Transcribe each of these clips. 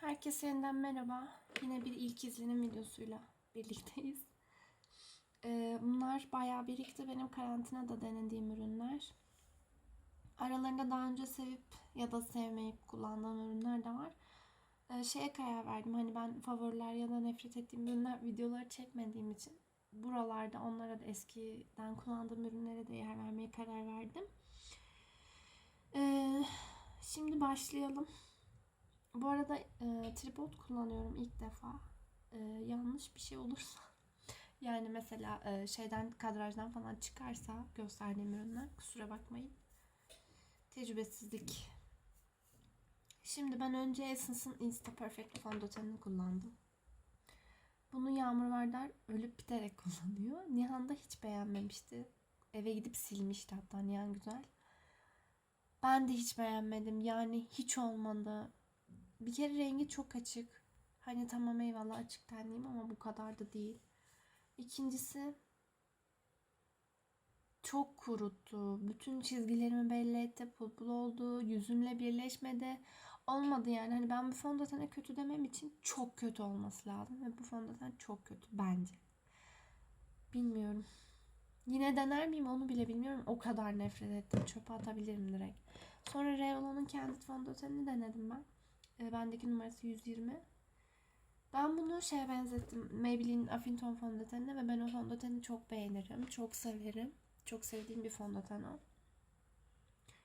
Herkese yeniden merhaba. Yine bir ilk izlenim videosuyla birlikteyiz. Ee, bunlar bayağı birikti. Benim karantinada denediğim ürünler. Aralarında daha önce sevip ya da sevmeyip kullandığım ürünler de var. Ee, şeye karar verdim. Hani ben favoriler ya da nefret ettiğim ürünler videoları çekmediğim için buralarda onlara da eskiden kullandığım ürünlere de yer vermeye karar verdim. Ee, şimdi başlayalım. Bu arada e, tripod kullanıyorum ilk defa. E, yanlış bir şey olursa yani mesela e, şeyden kadrajdan falan çıkarsa gösterdiğim ürünler kusura bakmayın. Tecrübesizlik. Şimdi ben önce Essence'ın Insta Perfect fondötenini kullandım. Bunu Yağmur Vardar ölüp biterek kullanıyor. Nihan da hiç beğenmemişti. Eve gidip silmişti hatta Nihan güzel. Ben de hiç beğenmedim. Yani hiç olmadı. Bir kere rengi çok açık. Hani tamam eyvallah açık tenliyim ama bu kadar da değil. İkincisi çok kuruttu. Bütün çizgilerimi belli etti. Pul pul oldu. Yüzümle birleşmedi. Olmadı yani. Hani ben bu fondötene kötü demem için çok kötü olması lazım. Ve bu fondöten çok kötü bence. Bilmiyorum. Yine dener miyim onu bile bilmiyorum. O kadar nefret ettim. Çöpe atabilirim direkt. Sonra Revlon'un kendi fondötenini denedim ben. E, bendeki numarası 120. Ben bunu şeye benzettim. Maybelline Affinton fondötenine ve ben o fondöteni çok beğenirim. Çok severim. Çok sevdiğim bir fondöten o.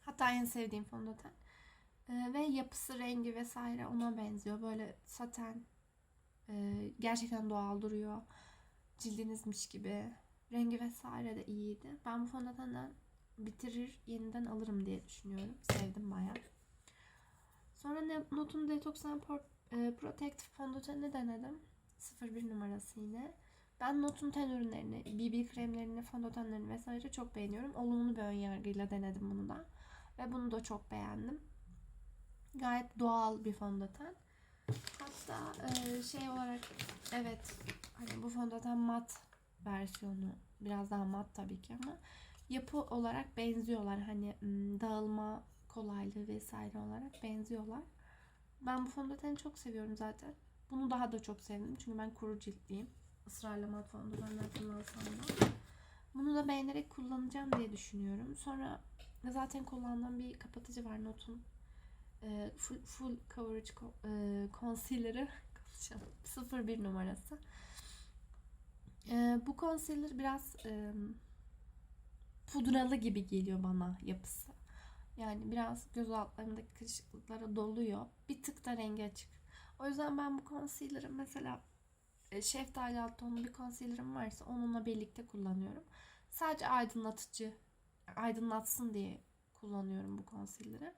Hatta en sevdiğim fondöten. E, ve yapısı, rengi vesaire ona benziyor. Böyle saten. e, gerçekten doğal duruyor. Cildinizmiş gibi. Rengi vesaire de iyiydi. Ben bu fondötenden bitirir yeniden alırım diye düşünüyorum. Sevdim bayağı. Sonra Notun Detox and e, Protect fondötenini denedim. 01 numarası yine. Ben Notun ten ürünlerini, BB kremlerini, fondötenlerini vesaire çok beğeniyorum. Olumlu bir ön yargıyla denedim bunu da. Ve bunu da çok beğendim. Gayet doğal bir fondöten. Hatta e, şey olarak evet hani bu fondöten mat versiyonu biraz daha mat tabii ki ama yapı olarak benziyorlar. Hani dağılma kolaylığı vesaire olarak benziyorlar. Ben bu fondöteni çok seviyorum zaten. Bunu daha da çok sevdim. Çünkü ben kuru ciltliyim. Israrla mat fondötenler kullansam da. Bunu da beğenerek kullanacağım diye düşünüyorum. Sonra zaten kullandığım bir kapatıcı var Notun. Ee, full, full coverage co- e, concealer'ı konuşalım. 01 numarası. Ee, bu concealer biraz pudralı gibi geliyor bana yapısı. Yani biraz göz altlarımdaki kırışıklıklara doluyor. Bir tık da rengi açık. O yüzden ben bu concealer'ı mesela e, şeftali alt tonlu bir concealer'ım varsa onunla birlikte kullanıyorum. Sadece aydınlatıcı, aydınlatsın diye kullanıyorum bu concealer'ı.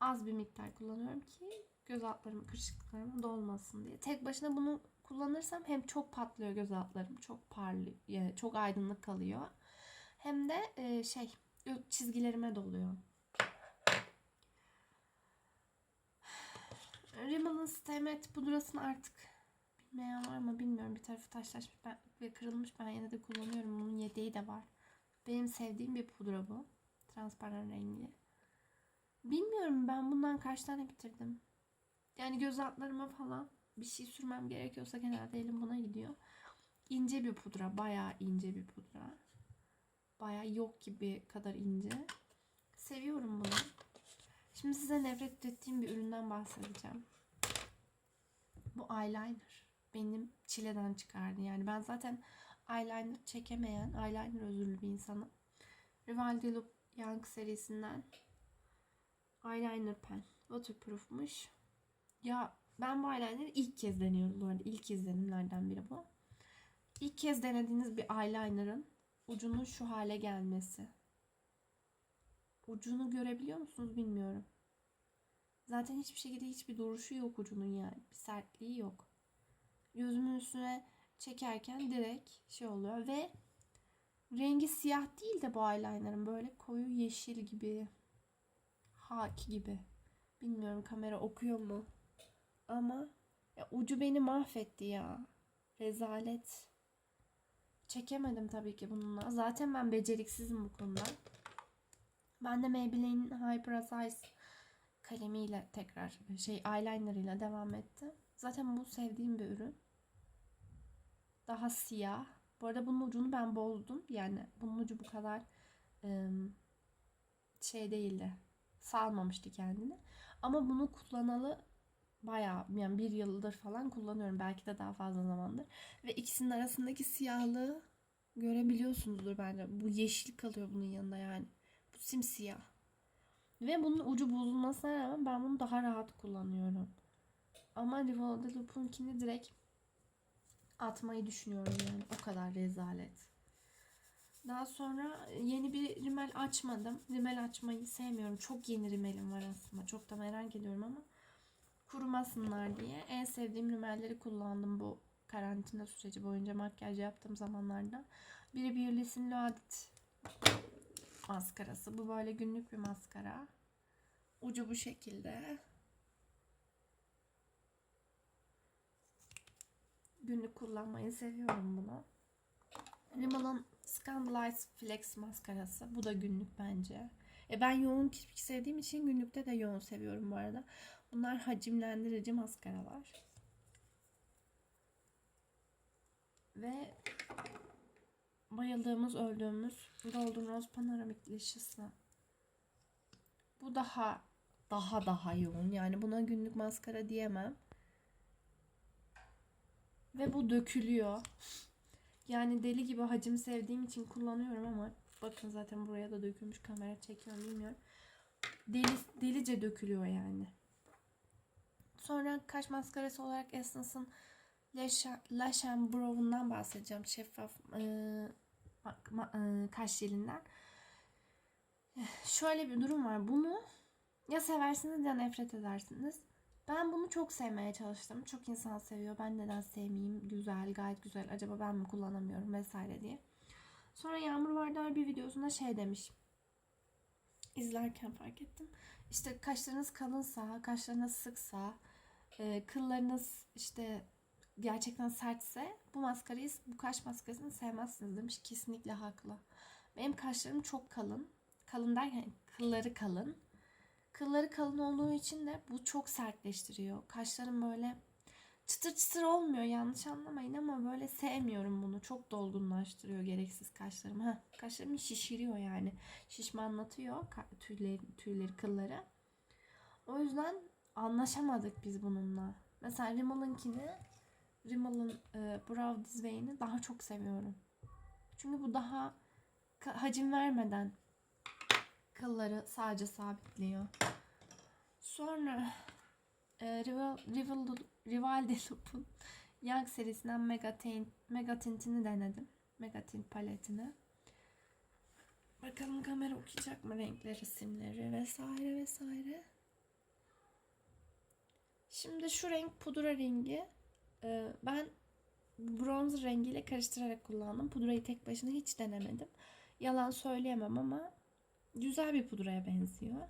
Az bir miktar kullanıyorum ki göz altlarım, kırışıklıklarım dolmasın diye. Tek başına bunu kullanırsam hem çok patlıyor göz altlarım, çok parlıyor, yani çok aydınlık kalıyor. Hem de e, şey çizgilerime doluyor. Rimmel'ın Stemet pudrasını artık bilmeyen var mı bilmiyorum. Bir tarafı taşlaşmış ben, ve kırılmış. Ben yine de kullanıyorum. Bunun yedeği de var. Benim sevdiğim bir pudra bu. Transparan rengi. Bilmiyorum ben bundan kaç tane bitirdim. Yani göz altlarıma falan bir şey sürmem gerekiyorsa genelde elim buna gidiyor. İnce bir pudra. Bayağı ince bir pudra. Bayağı yok gibi kadar ince. Seviyorum bunu. Şimdi size nefret ettiğim bir üründen bahsedeceğim. Bu eyeliner. Benim çileden çıkardı. Yani ben zaten eyeliner çekemeyen, eyeliner özürlü bir insanım. Rival Look Young serisinden eyeliner pen. Waterproof'muş. Ya ben bu eyeliner'ı ilk kez deniyorum bu arada. İlk izlenimlerden biri bu. İlk kez denediğiniz bir eyeliner'ın ucunun şu hale gelmesi. Ucunu görebiliyor musunuz bilmiyorum. Zaten hiçbir şekilde hiçbir duruşu yok ucunun yani. Bir sertliği yok. Gözümün üstüne çekerken direkt şey oluyor ve rengi siyah değil de bu eyeliner'ın böyle koyu yeşil gibi haki gibi. Bilmiyorum kamera okuyor mu? Ama ya ucu beni mahvetti ya. Rezalet. Çekemedim tabii ki bununla. Zaten ben beceriksizim bu konuda. Ben de Maybelline Hyper Size kalemiyle tekrar şey eyeliner ile devam ettim. Zaten bu sevdiğim bir ürün. Daha siyah. Bu arada bunun ucunu ben bozdum. Yani bunun ucu bu kadar şey değildi. Salmamıştı kendini. Ama bunu kullanalı bayağı yani bir yıldır falan kullanıyorum. Belki de daha fazla zamandır. Ve ikisinin arasındaki siyahlığı görebiliyorsunuzdur bence. Bu yeşil kalıyor bunun yanında yani. Bu simsiyah. Ve bunun ucu bozulmasına rağmen ben bunu daha rahat kullanıyorum. Ama Rival de Loop'unkini direkt atmayı düşünüyorum yani. O kadar rezalet. Daha sonra yeni bir rimel açmadım. Rimel açmayı sevmiyorum. Çok yeni rimelim var aslında. Çok da merak ediyorum ama kurumasınlar diye en sevdiğim rimelleri kullandım bu karantina süreci boyunca makyaj yaptığım zamanlarda. Biri Beauty's'in Loaded maskarası. Bu böyle günlük bir maskara. Ucu bu şekilde. Günlük kullanmayı seviyorum bunu. Rimmel'ın Scandalize Flex maskarası. Bu da günlük bence. E ben yoğun kirpik sevdiğim için günlükte de yoğun seviyorum bu arada. Bunlar hacimlendirici maskaralar. Ve bayıldığımız, öldüğümüz Golden Rose Panoramic Lashes Bu daha daha daha yoğun. Yani buna günlük maskara diyemem. Ve bu dökülüyor. Yani deli gibi hacim sevdiğim için kullanıyorum ama bakın zaten buraya da dökülmüş kamera çekiyor bilmiyorum. Deli, delice dökülüyor yani. Sonra kaş maskarası olarak Essence'ın Lash and Brow'undan bahsedeceğim. Şeffaf e, ma- e, kaş jelinden. Şöyle bir durum var. Bunu ya seversiniz ya nefret edersiniz. Ben bunu çok sevmeye çalıştım. Çok insan seviyor. Ben neden sevmeyeyim? Güzel, gayet güzel. Acaba ben mi kullanamıyorum vesaire diye. Sonra Yağmur Vardar bir videosunda şey demiş. İzlerken fark ettim. İşte kaşlarınız kalınsa, kaşlarınız sıksa, e, kıllarınız işte gerçekten sertse bu maskarayı, bu kaş maskarasını sevmezsiniz demiş. Kesinlikle haklı. Benim kaşlarım çok kalın. Kalın derken kılları kalın. Kılları kalın olduğu için de bu çok sertleştiriyor. Kaşlarım böyle çıtır çıtır olmuyor yanlış anlamayın ama böyle sevmiyorum bunu. Çok dolgunlaştırıyor gereksiz kaşlarımı. Heh, kaşlarımı şişiriyor yani. Şişmanlatıyor tüyleri, tüyleri kılları. O yüzden anlaşamadık biz bununla. Mesela Rimmel'ınkini Rimmel'ın e, Brow Disway'ini daha çok seviyorum. Çünkü bu daha hacim vermeden kılları sadece sabitliyor. Sonra e, Rival, Rival, Rival de Loop'un Young serisinden Mega, Tint, Mega Tint'ini denedim. Mega Tint paletini. Bakalım kamera okuyacak mı renkleri, simleri vesaire vesaire. Şimdi şu renk pudra rengi. Ee, ben bronz rengiyle karıştırarak kullandım. Pudrayı tek başına hiç denemedim. Yalan söyleyemem ama güzel bir pudraya benziyor.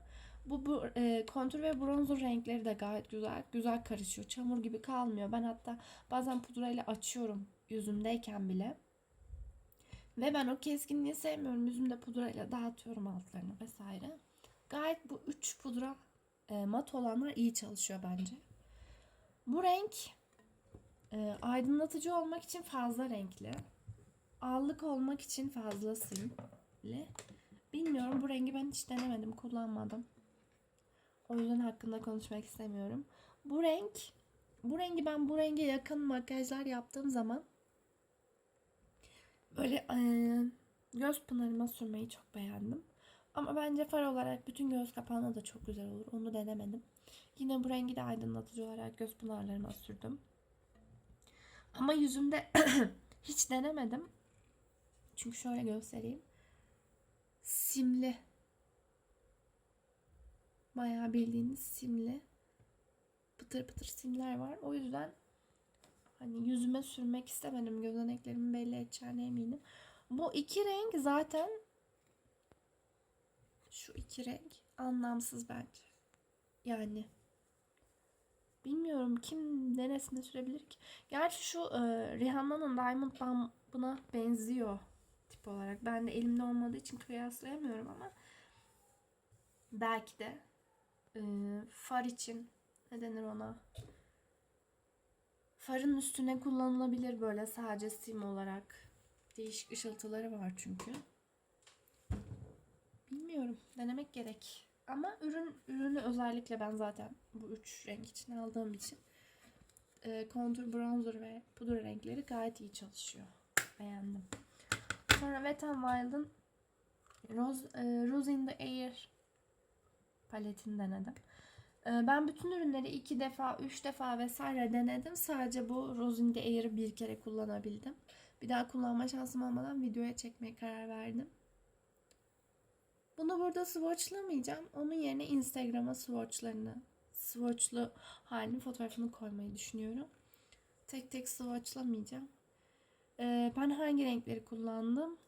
Bu, bu e, kontür ve bronzer renkleri de gayet güzel. Güzel karışıyor. Çamur gibi kalmıyor. Ben hatta bazen pudrayla açıyorum yüzümdeyken bile. Ve ben o keskinliği sevmiyorum. Yüzümde pudrayla dağıtıyorum altlarını vesaire. Gayet bu üç pudra e, mat olanlar iyi çalışıyor bence. Bu renk e, aydınlatıcı olmak için fazla renkli. Allık olmak için fazla simli. Bilmiyorum bu rengi ben hiç denemedim, kullanmadım. O yüzden hakkında konuşmak istemiyorum. Bu renk, bu rengi ben bu renge yakın makyajlar yaptığım zaman böyle e, göz pınarıma sürmeyi çok beğendim. Ama bence far olarak bütün göz kapağına da çok güzel olur. Onu denemedim. Yine bu rengi de aydınlatıcı olarak göz pınarlarıma sürdüm. Ama yüzümde hiç denemedim. Çünkü şöyle göstereyim. Simli. Bayağı bildiğiniz simli. Pıtır pıtır simler var. O yüzden hani yüzüme sürmek istemedim. Gözeneklerimi belli edeceğine eminim. Bu iki renk zaten şu iki renk anlamsız bence. Yani bilmiyorum kim neresine sürebilir ki. Gerçi şu e, Rihanna'nın Diamond Balm buna benziyor tip olarak. Ben de elimde olmadığı için kıyaslayamıyorum ama belki de Ee, far için ne denir ona? Farın üstüne kullanılabilir böyle sadece sim olarak. Değişik ışıltıları var çünkü. Bilmiyorum. Denemek gerek. Ama ürün ürünü özellikle ben zaten bu üç renk için aldığım için e, contour, bronzer ve pudra renkleri gayet iyi çalışıyor. Beğendim. Sonra Wet n Wild'ın Rose, e, Rose in the Air paletini denedim. E, ben bütün ürünleri iki defa, üç defa vesaire denedim. Sadece bu Rose in the Air'ı bir kere kullanabildim. Bir daha kullanma şansım olmadan videoya çekmeye karar verdim. Bunu burada swatchlamayacağım. Onun yerine Instagram'a swatchlarını, swatchlu halini fotoğrafını koymayı düşünüyorum. Tek tek swatchlamayacağım. Ee, ben hangi renkleri kullandım?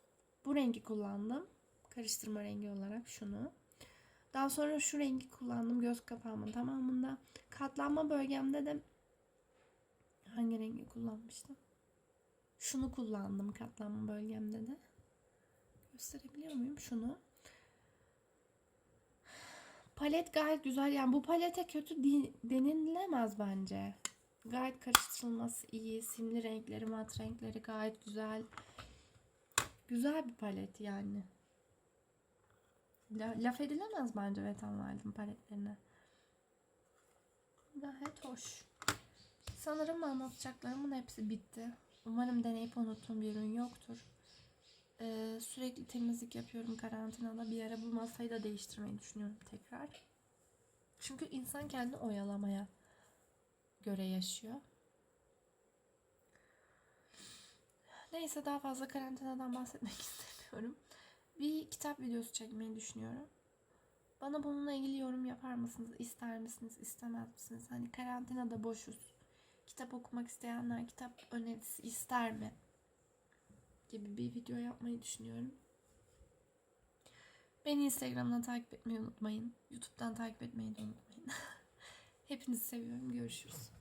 Bu rengi kullandım. Karıştırma rengi olarak şunu. Daha sonra şu rengi kullandım göz kapağımın tamamında. Katlanma bölgemde de hangi rengi kullanmıştım? Şunu kullandım katlanma bölgemde de. Gösterebiliyor muyum? Şunu. Palet gayet güzel. Yani bu palete kötü denilemez bence. Gayet karıştırılması iyi. Simli renkleri, mat renkleri gayet güzel. Güzel bir palet yani. La- laf edilemez bence Wet n Wild'ın paletlerine. Gayet hoş. Sanırım anlatacaklarımın hepsi bitti. Umarım deneyip unuttuğum bir ürün yoktur. Ee, sürekli temizlik yapıyorum karantinada. Bir ara bu masayı da değiştirmeyi düşünüyorum tekrar. Çünkü insan kendini oyalamaya göre yaşıyor. Neyse daha fazla karantinadan bahsetmek istemiyorum. Bir kitap videosu çekmeyi düşünüyorum. Bana bununla ilgili yorum yapar mısınız? İster misiniz? istemez misiniz? Hani karantinada boşuz. Kitap okumak isteyenler kitap önerisi ister mi? Gibi bir video yapmayı düşünüyorum. Beni Instagram'dan takip etmeyi unutmayın. YouTube'dan takip etmeyi de unutmayın. Hepinizi seviyorum. Görüşürüz.